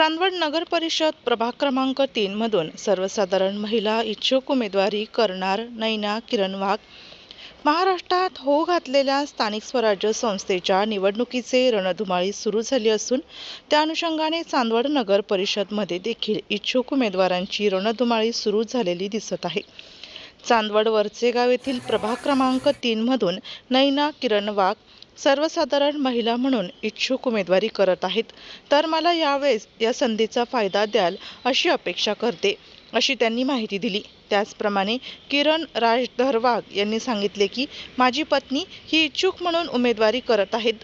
चांदवड नगर परिषद प्रभाग क्रमांक तीनमधून सर्वसाधारण महिला इच्छुक उमेदवारी करणार नैना किरण वाघ महाराष्ट्रात हो घातलेल्या स्थानिक स्वराज्य संस्थेच्या निवडणुकीचे रणधुमाळी सुरू झाली असून त्या अनुषंगाने चांदवड नगर परिषदमध्ये देखील इच्छुक उमेदवारांची रणधुमाळी सुरू झालेली दिसत आहे. चांदवड वरचेगाव येथील प्रभाग क्रमांक तीनमधून नैना किरण वाघ सर्वसाधारण महिला म्हणून इच्छुक उमेदवारी करत आहेत. तर मला यावेळेस या संधीचा फायदा द्याल अशी अपेक्षा करते अशी त्यांनी माहिती दिली. त्याचप्रमाणे किरण राजधरवाघ यांनी सांगितले की माझी पत्नी ही इच्छुक म्हणून उमेदवारी करत आहेत.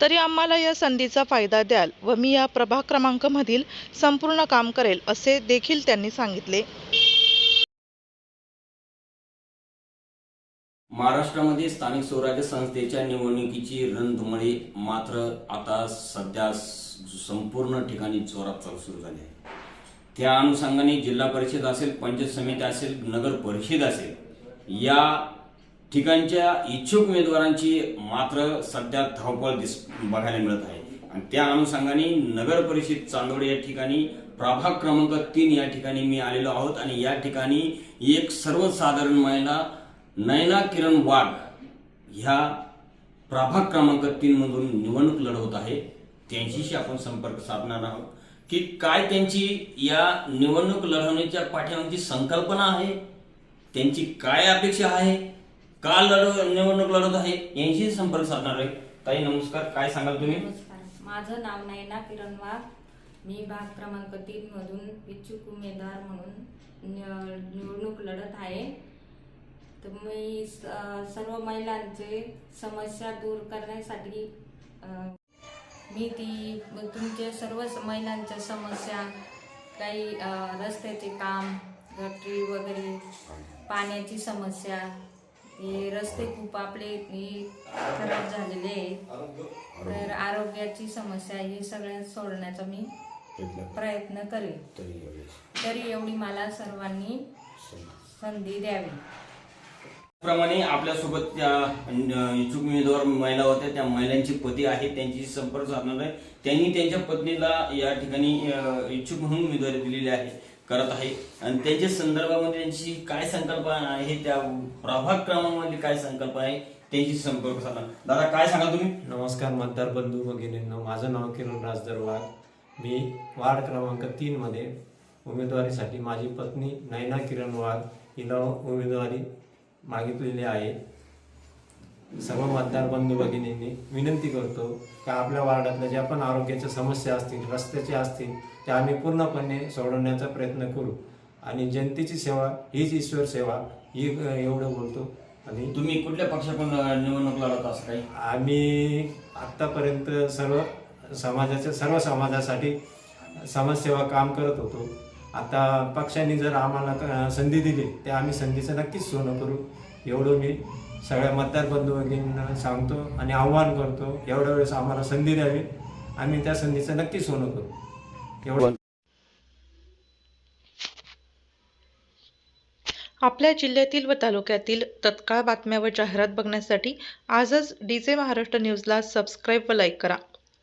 तरी आम्हाला या संधीचा फायदा द्याल व मी या प्रभाग क्रमांकमधील संपूर्ण काम करेल असे देखील त्यांनी सांगितले. महाराष्ट्रामध्ये स्थानिक स्वराज्य संस्थेच्या निवडणुकीची रणधुमळी मात्र आता सध्या संपूर्ण ठिकाणी जोरात चालू सुरू झाली आहे. त्या अनुषंगाने जिल्हा परिषद असेल पंचायत समिती असेल नगर परिषद असेल या ठिकाणच्या इच्छुक उमेदवारांची मात्र सध्या धावपळ दिस बघायला मिळत आहे. आणि त्या अनुषंगाने नगर परिषद चांदोड या ठिकाणी प्रभाग क्रमांक तीन या ठिकाणी मी आलेलो आहोत. आणि या ठिकाणी एक सर्वसाधारण महिला नयना किरण वाघ ह्या प्रभाग क्रमांक तीन मधून निवडणूक लढवत आहे. त्यांच्याशी आपण संपर्क साधणार आहोत की काय त्यांची या निवडणूक लढवण्याच्या पाठीमागची संकल्पना आहे? त्यांची काय अपेक्षा आहे? का लढ निवडणूक लढवत आहे. यांशी संपर्क साधणार आहे. ताई नमस्कार. काय सांगाल तुम्ही? नमस्कार. माझं नाव नयना किरण वाघ. मी भाग क्रमांक तीन मधून इच्छुक उमेदवार म्हणून निवडणूक लढत आहे. तर मी सर्व महिलांचे समस्या दूर करण्यासाठी मी ती तुमचे सर्व महिलांच्या समस्या काही रस्त्याचे काम गटरी वगैरे पाण्याची समस्या हे रस्ते खूप आपले हे खराब झालेले आहेत. तर आरोग्याची समस्या ही सगळ्या सोडण्याचा मी प्रयत्न करेन. तरी एवढी मला सर्वांनी संधी द्यावी. प्रमाणे आपल्यासोबत त्या इच्छुक उमेदवार महिला होत्या. त्या महिलांचे पती आहेत. त्यांची संपर्क साधणार आहे. त्यांनी त्यांच्या पत्नीला या ठिकाणी इच्छुक म्हणून उमेदवारी दिलेली आहे करत आहे. आणि त्यांच्या संदर्भामध्ये त्यांची काय संकल्पना आहे? त्या प्रभाग क्रमांमध्ये काय संकल्पना आहे? त्यांची संपर्क साधा दादा काय सांगा तुम्ही? नमस्कार मतदार बंधू भगिनींनो. माझं नाव किरण राजदर वाघ मी वार्ड क्रमांक तीनमध्ये उमेदवारीसाठी माझी पत्नी नैना किरण वाघ हिला उमेदवारी मागितलेली आहे. सर्व मतदार बंधू भगिनींनी विनंती करतो की आपल्या वार्डातल्या ज्या पण आरोग्याच्या समस्या असतील रस्त्याच्या असतील त्या आम्ही पूर्णपणे सोडवण्याचा प्रयत्न करू. आणि जनतेची सेवा हीच ईश्वर सेवा ही एवढं बोलतो. आणि तुम्ही कुठल्या पक्षाकडून निवडणूक लढवता असं काही? आम्ही आत्तापर्यंत सर्व समाजाच्या सर्व समाजासाठी समाजसेवा काम करत होतो. आता पक्षांनी जर आम्हाला संधी दिली तर आम्ही संधीचं नक्कीच सोनं करू. एवढं मी सगळ्या मतदार बंधू सांगतो आणि आव्हान करतो एवढ्या वेळेस आम्हाला संधी द्यावी. आम्ही त्या संधीचं नक्कीच सोनं करू. एवढं. आपल्या जिल्ह्यातील व तालुक्यातील तत्काळ बातम्या व जाहिरात बघण्यासाठी आजच डी जे महाराष्ट्र न्यूजला सबस्क्राईब व लाईक करा.